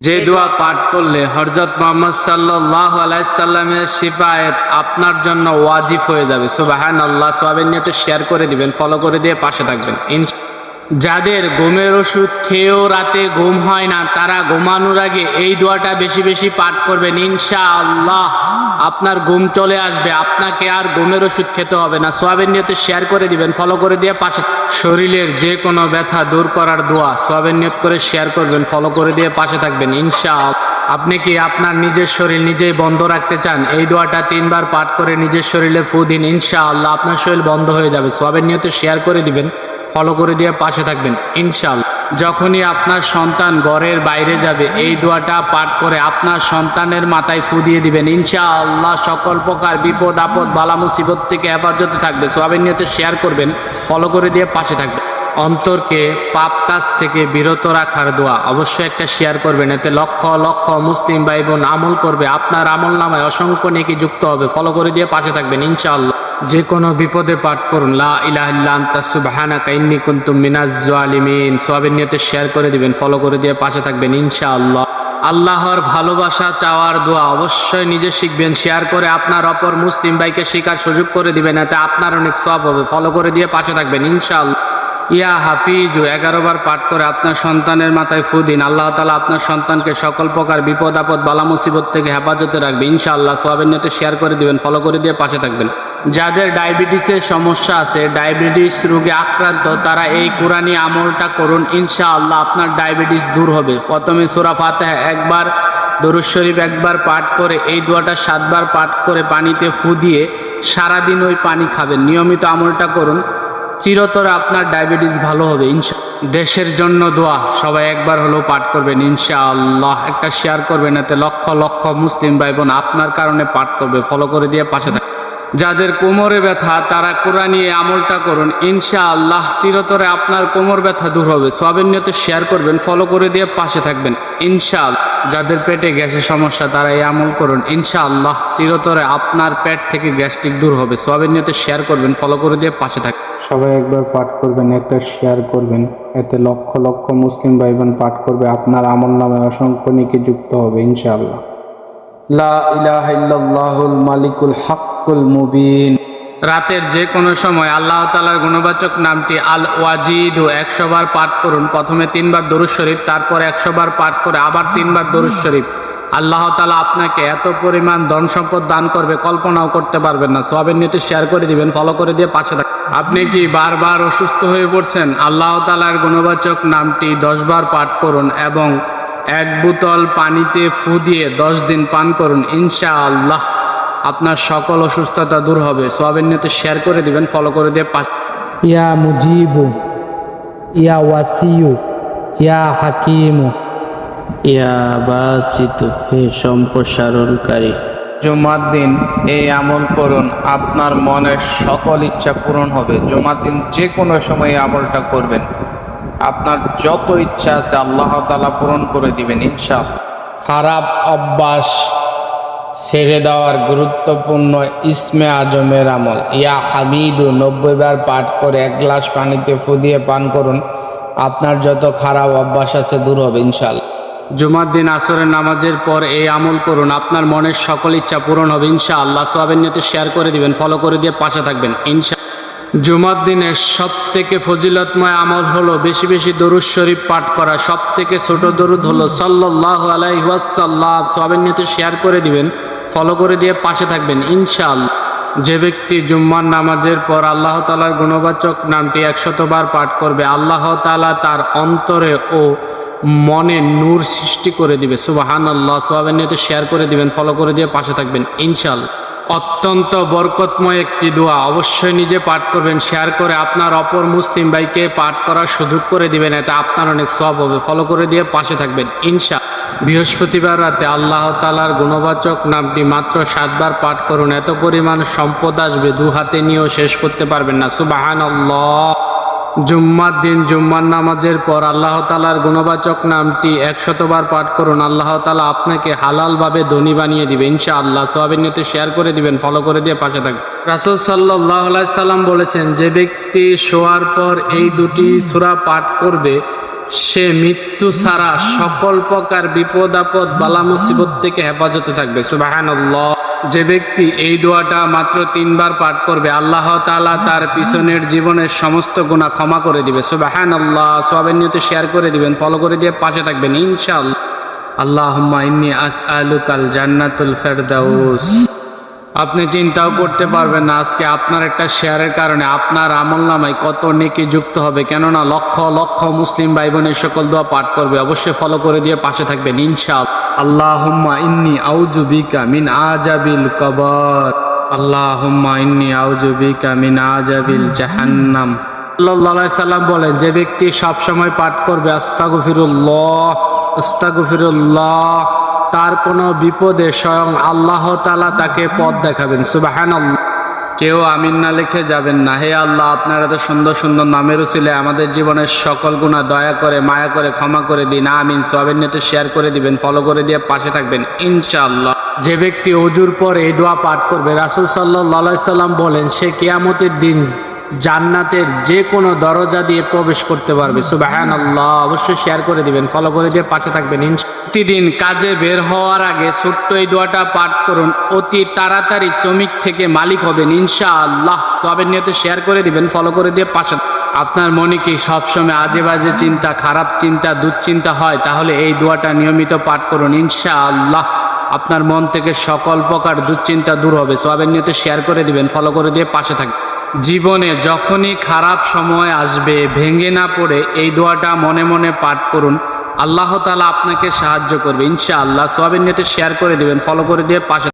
যে দোয়া পাঠ করলে হরজত মোহাম্মদ সাল্লাহ আলাইসাল্লামের সিপায়েত আপনার জন্য ওয়াজিব হয়ে যাবে। সুবাহান আল্লাহ সোয়াবিন নিয়ে তো শেয়ার করে দিবেন ফলো করে দিয়ে পাশে থাকবেন। ইনশা- যাদের ঘুমের ওষুধ খেয়েও রাতে ঘুম হয় না, তারা ঘুমানোর আগে এই দোয়াটা বেশি বেশি পাঠ করবেন। ইনশা আল্লাহ আপনার ঘুম চলে আসবে। আপনাকে আর ঘুমের ওষুধ খেতে হবে না। সোয়াবের নিয়তে শেয়ার করে দিবেন ফলো করে দিয়ে পাশে শরীরের যে কোনো ব্যথা দূর করার দোয়া, সোয়াবের নিয়ত করে শেয়ার করবেন ফলো করে দিয়ে পাশে থাকবেন। ইনশা আপনি কি আপনার নিজের শরীর নিজেই বন্ধ রাখতে চান? এই দোয়াটা তিনবার পাঠ করে নিজের শরীরে ফু দিন। ইনশা আল্লাহ আপনার শরীর বন্ধ হয়ে যাবে। সোয়াবের নিয়তে শেয়ার করে দিবেন। ফলো করে দিয়ে পাশে থাকবেন ইনশাল যখনই আপনার সন্তান ঘরের বাইরে যাবে, এই দোয়াটা পাঠ করে আপনার সন্তানের মাথায় ফু দিয়ে দিবেন ইনশা আল্লাহ সকল প্রকার বিপদ, আপদ, বালা, মুসিবত থেকে হেফাজতে থাকবে সোয়াবের নিয়তে শেয়ার করবেন, ফলো করে দিয়ে পাশে থাকবেন। অন্তরকে পাপ কাজ থেকে বিরত রাখার দোয়া অবশ্যই একটা শেয়ার করবেন, এতে লক্ষ লক্ষ মুসলিম ভাই বোন আমল করবে, আপনার আমল নামায় অসংখ্য নেকি যুক্ত হবে, ফলো করে দিয়ে পাশে থাকবেন, ইনশাআল্লাহ। যে কোনো বিপদে পাঠ করুন। লা ইলাহা ইল্লা আনতা সুবহানাকা ইন্নী কুনতু মিনাজ জালিমিন। সোয়াবের নিয়তে শেয়ার করে দিবেন, ফলো করে দিয়ে পাশে থাকবেন, ইনশাআল্লাহ। আল্লাহর ভালোবাসা, চাওয়ার দোয়া অবশ্যই নিজে শিখবেন, শেয়ার করে আপনার অপর মুসলিম ভাইকে শেখার সুযোগ করে দিবেন, এতে আপনার অনেক সব হবে। ফলো করে দিয়ে পাশে থাকবেন, ইনশাআল্লাহ। ইয়া হাফিজু, এগারো বার পাঠ করে আপনার সন্তানের মাথায় ফু দিন। আল্লাহ তালা আপনার সন্তানকে সকল প্রকার বিপদ আপদ, বালা মুসিবত থেকে হেফাজতে রাখবে, ইনশাআল্লাহ। সোয়াবের শেয়ার করে দিবেন, ফলো করে দিয়ে পাশে থাকবেন। যাদের ডায়াবেটিসের সমস্যা আছে, ডায়াবেটিস রোগে আক্রান্ত, তারা এই কোরআনি আমলটা করুন, ইনশাআল্লাহ আপনার ডায়াবেটিস দূর হবে। প্রথমে সুরা ফাতেহা একবার, দরুদ শরীফ একবার পাঠ করে, এই দোয়াটা সাতবার পাঠ করে পানিতে ফু দিয়ে সারাদিন ওই পানি খাবেন। নিয়মিত আমলটা করুন, চিরতরে আপনার ডায়াবেটিস ভালো হবে, ইনশা। দেশের জন্য দোয়া, সবাই একবার হলেও পাঠ করবেন ইনশা আল্লাহ একটা শেয়ার করবেন, এতে লক্ষ লক্ষ মুসলিম ভাই বোন আপনার কারণে পাঠ করবে। ফলো করে দিয়ে পাশে থাকে যাদের কোমরে ব্যথা তারা কোরআন এই আমলটা করুন। ইনশা আল্লাহ চিরতরে আপনার কোমর ব্যথা দূর হবে। সবের নিয়ত শেয়ার করবেন ফলো করে দিয়ে পাশে থাকবেন। ইনশা যাদের পেটে গ্যাসের সমস্যা তারা এই আমল করুন। ইনশা আল্লাহ চিরতরে আপনার পেট থেকে গ্যাস্ট্রিক দূর হবে। সবের নিয়তে শেয়ার করবেন ফলো করে দিয়ে পাশে থাকবেন সবাই একবার পাঠ করবেন একটা শেয়ার করবেন। এতে লক্ষ লক্ষ মুসলিম ভাই বোন পাঠ করবে। আপনার আমল নামে অসংখ্য নিকে যুক্ত হবে ইনশাআল্লাহ। লা ইলাহা ইল্লাল্লাহুল মালিকুল হাক্কুল মুবিন। রাতের যে কোনো সময় আল্লাহ তালার গুণবাচক নামটি আল ওয়াজিদ একশো বার পাঠ করুন। প্রথমে তিনবার দরুদ শরীফ, তারপর একশো বার পাঠ করে আবার তিনবার দরুদ শরীফ। আল্লাহ তালা আপনাকে এত পরিমাণ ধন সম্পদ দান করবে, কল্পনাও করতে পারবেন না। সবের নিতে শেয়ার করে দিবেন ফলো করে দিয়ে পাশে থাকবেন আপনি কি বারবার অসুস্থ হয়ে পড়ছেন? আল্লাহ তালার গুণবাচক নামটি দশবার পাঠ করুন এবং এক বোতল পানিতে ফু দিয়ে দশ দিন পান করুন ইনশা আল্লাহ আপনার সকল অসুস্থতা দূর হবে। সোয়াবের নিয়তে শেয়ার করে দিবেন ফলো করে দিয়ে পাশে ইয়া মুজিবু ইয়া ওয়াসিউ ইয়া হাকিমু। ইয়া বাসিত হে সম্প্রসারণকারী। জুমার দিন এই আমল করুন আপনার মনের সকল ইচ্ছা পূরণ হবে। জুমার দিন যে কোনো সময় এই আমলটা করবেন। আপনার যত ইচ্ছা আছে আল্লাহ তালা পূরণ করে দিবেন ইনশাল খারাপ অভ্যাস। ছেড়ে দেওয়ার গুরুত্বপূর্ণ ইসমে আজমের আমল। ইয়া হামিদু, নব্বই বার পাঠ করে এক গ্লাস পানিতে ফুদিয়ে পান করুন। আপনার যত খারাপ অভ্যাস আছে দূর হবে ইনশাল জুমার দিন আসরের নামাজের পর এই আমল করুন। আপনার মনের সকল ইচ্ছা পূরণ হবে ইনশা আল্লাহ সোয়াবের নিয়ে শেয়ার করে দিবেন, ফলো করে দিয়ে পাশে থাকবেন ইনশা জুমার দিনের সব থেকে ফজিলতময় আমল হলো বেশি বেশি দরুদ শরীফ পাঠ করা। সব থেকে ছোট দরুদ হলো সাল্লাহ আলাইসাল্লাহ সোয়াবের নিয়তে শেয়ার করে দিবেন, ফলো করে দিয়ে পাশে থাকবেন, ইনশাআল্লাহ। যে ব্যক্তি জুম্মার নামাজের পর আল্লাহ তালার গুণবাচক নামটি একশতবার পাঠ করবে, আল্লাহ তালা তার অন্তরে ও মনে নূর সৃষ্টি করে দিবে। সুবাহান আল্লাহ নিয়ে শেয়ার করে দিবেন, ফলো করে দিয়ে পাশে থাকবেন, ইনশাআল্লাহ। অত্যন্ত বরকতময় একটি দোয়া। অবশ্যই নিজে পাঠ করবেন শেয়ার করে আপনার অপর মুসলিম ভাইকে পাঠ করার সুযোগ করে দিবেন, এতে আপনার অনেক সব হবে। ফলো করে দিয়ে পাশে থাকবেন, ইনশা। বৃহস্পতিবার রাতে আল্লাহ তালার গুণবাচক নামটি মাত্র সাতবার পাঠ করুন। এত পরিমাণ সম্পদ আসবে দু হাতে নিয়েও শেষ করতে পারবেন না। সুবাহান আল্লাহ জুম্মার দিন, জুম্মার নামাজের পর আল্লাহ তালার গুণবাচক নামটি একশতবার পাঠ করুন। আল্লাহ তালা আপনাকে হালালভাবে ধনী বানিয়ে দিবে। ইনশা আল্লাহ সোয়াবের নিয়তে শেয়ার করে দিবেন, ফলো করে দিয়ে পাশে থাকবে রাসুল সাল্লাহ সাল্লাম বলেছেন, যে ব্যক্তি শোয়ার পর এই দুটি সুরা পাঠ করবে, সে মৃত্যু ছাড়া সকল প্রকার বিপদ আপদ বালা মুসিবত থেকে হেফাজতে থাকবে। সুবাহান যে ব্যক্তি এই দোয়াটা মাত্র তিনবার পাঠ করবে, আল্লাহ তালা তার পিছনের জীবনের সমস্ত গুণা ক্ষমা করে দিবে। সুবাহান আল্লাহ সবের নিয়ত শেয়ার করে দিবেন ফলো করে দিয়ে পাশে থাকবেন, ইনশাআল্লাহ। আল্লাহ ইন্নি কাল জান্নাতুল ফেরদাউস। আপনি চিন্তাও করতে পারবেন না। আজকে আপনার একটা শেয়ারের কারণে আপনার আমল নামায় কত নেকি যুক্ত হবে। কেননা লক্ষ লক্ষ মুসলিম ভাই বোনের সকল দোয়া পাঠ করবে। অবশ্যই ফলো করে দিয়ে পাশে থাকবেন ইনশাল আল্লাহুম্মা ইন্নি আউযু বিকা মিন আজাবিল কবর। আল্লাহুম্মা ইন্নি আউযু বিকা মিন আজাবিল জাহান্নাম। আলাইহি সাল্লাম বলেন যে ব্যক্তি সব সময় পাঠ করবে আস্তাগফিরুল্লাহ আস্তাগফিরুল্লাহ তার কোনো বিপদে স্বয়ং আল্লাহ তালা তাকে পথ দেখাবেন। সুবাহান কেউ আমিন না লিখে যাবেন না। হে আল্লাহ, আপনারা এত সুন্দর সুন্দর নামের উচিলে আমাদের জীবনের সকল গুণা দয়া করে, মায়া করে, ক্ষমা করে দিন। আমিন। সোয়াবের নেতে শেয়ার করে দিবেন ফলো করে দিয়ে পাশে থাকবেন, ইনশাআল্লাহ। যে ব্যক্তি অজুর পর এই দোয়া পাঠ করবে, রাসুল সাল্লাহ সাল্লাম বলেন, সে কেয়ামতের দিন জান্নাতের যে কোনো দরজা দিয়ে প্রবেশ করতে পারবে। সুবাহান আল্লাহ অবশ্যই শেয়ার করে দিবেন ফলো করে দিয়ে পাশে থাকবেন। প্রতিদিন কাজে বের হওয়ার আগে ছোট্ট এই দোয়াটা পাঠ করুন। অতি তাড়াতাড়ি চমিক থেকে মালিক হবেন ইনশা আল্লাহ সবের নিয়তে শেয়ার করে দিবেন ফলো করে দিয়ে পাশে আপনার মনে কি সবসময় আজে বাজে চিন্তা, খারাপ চিন্তা, দুশ্চিন্তা হয়? তাহলে এই দোয়াটা নিয়মিত পাঠ করুন ইনশা আল্লাহ আপনার মন থেকে সকল প্রকার দুশ্চিন্তা দূর হবে। সবের নিয়তে শেয়ার করে দিবেন ফলো করে দিয়ে পাশে থাকবেন। জীবনে যখনই খারাপ সময় আসবে, ভেঙে না পড়ে এই দোয়াটা মনে মনে পাঠ করুন। আল্লাহ তালা আপনাকে সাহায্য করবে। ইনশাআল্লাহ সোয়াবিন নিতে শেয়ার করে দেবেন ফলো করে দিয়ে পাশে